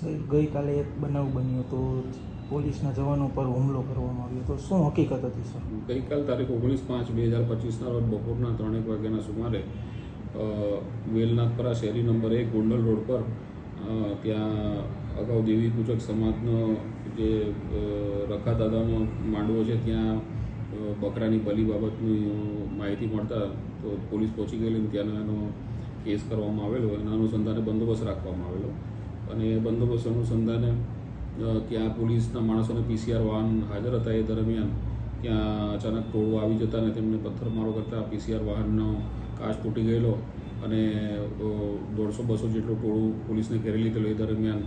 સાહેબ ગઈકાલે એક બનાવ બન્યો તો પોલીસના જવાનો પર હુમલો કરવામાં આવ્યો તો શું હકીકત હતી, સર? ગઈકાલ તારીખ ઓગણીસ પાંચ બે હજાર પચીસના રોજ બપોરના ત્રણેક વાગ્યાના સુમારે વેલનાથપરા શેરી નંબર એક ગોંડલ રોડ પર ત્યાં અગાઉ દેવી પૂજક સમાજનો જે રખા દાદાનો માંડવો છે ત્યાં બકરાની બલી બાબતની માહિતી મળતા તો પોલીસ પહોંચી ગયેલી ત્યાંનો એનો કેસ કરવામાં આવેલો એના અનુસંધાને બંદોબસ્ત રાખવામાં આવેલો. અને બંદોબસ્ત અનુસંધાને ત્યાં પોલીસના માણસોને પીસીઆર વાહન હાજર હતા. એ દરમિયાન ત્યાં અચાનક ટોળું આવી જતા અને તેમને પથ્થરમારો કરતા પીસીઆર વાહનનો કાચ તૂટી ગયેલો અને દોઢસો બસો જેટલું ટોળું પોલીસને ઘેરી લીધેલું. એ દરમિયાન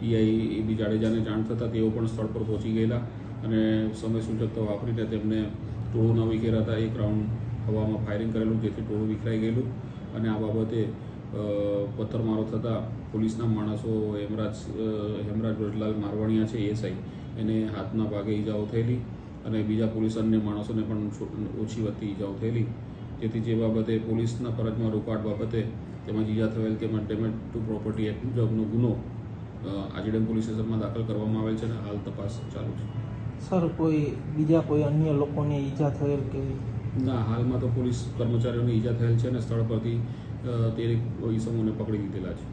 પીઆઈ એ બી જાડેજાને જાણ થતાં તેઓ પણ સ્થળ પર પહોંચી ગયેલા અને સમય સૂચકતા વાપરીને તેમને ટોળું ન વિખેરાતા એક રાઉન્ડ હવામાં ફાયરિંગ કરેલું, જેથી ટોળું વિખરાઈ ગયેલું. અને આ બાબતે પથ્થરમારો થતાં પોલીસના માણસો હેમરાજ હેમરાજ વ્રજલાલ મારવાણિયા છે એસઆઈ એને હાથના ભાગે ઈજાઓ થયેલી અને બીજા પોલીસ અન્ય માણસોને પણ ઓછી વધતી ઈજાઓ થયેલી. જેથી જે બાબતે પોલીસના ફરજમાં રોકાટ બાબતે તેમજ ઈજા થયેલ તેમજ ડેમેજ ટુ પ્રોપર્ટી એક્ટ મુજબનો ગુનો આજીડેમ પોલીસ સ્ટેશનમાં દાખલ કરવામાં આવેલ છે અને હાલ તપાસ ચાલુ છે. સર, કોઈ બીજા કોઈ અન્ય લોકોને ઈજા થયેલ કે ના હાલમાં તો પોલીસ કર્મચારીઓને ઈજા થયેલ છે અને સ્થળ પરથી તે ઈસમોને પકડી લીધેલા છે.